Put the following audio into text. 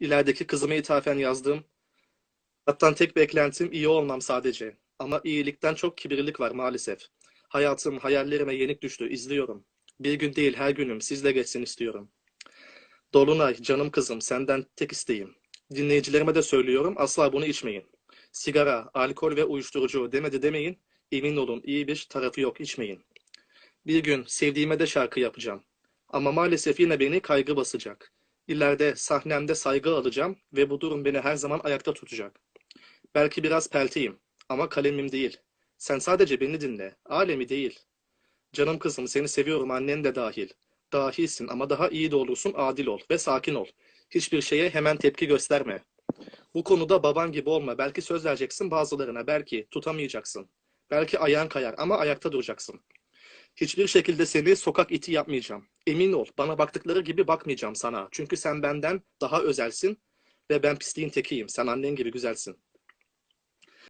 İlerideki kızıma ithafen yazdığım Hayattan tek beklentim iyi olmam sadece. Ama iyilikten çok kibirlilik var maalesef. Hayatım hayallerime yenik düştü, izliyorum. Bir gün değil her günüm sizle geçsin istiyorum. Dolunay, canım kızım, senden tek isteğim. Dinleyicilerime de söylüyorum, asla bunu içmeyin. Sigara, alkol ve uyuşturucu demedi demeyin. Emin olun iyi bir tarafı yok, içmeyin. Bir gün sevdiğime de şarkı yapacağım. Ama maalesef yine beni kaygı basacak. İleride sahnemde saygı alacağım ve bu durum beni her zaman ayakta tutacak. Belki biraz pelteyim ama kalemim değil. Sen sadece beni dinle, alemi değil. Canım kızım seni seviyorum annen de dahil. Dahisin ama daha iyi de olursun adil ol ve sakin ol. Hiçbir şeye hemen tepki gösterme. Bu konuda baban gibi olma. Belki söz vereceksin bazılarına, belki tutamayacaksın. Belki ayağın kayar ama ayakta duracaksın. Hiçbir şekilde seni sokak iti yapmayacağım. Emin ol, bana baktıkları gibi bakmayacağım sana. Çünkü sen benden daha özelsin ve ben pisliğin tekiyim. Sen annen gibi güzelsin.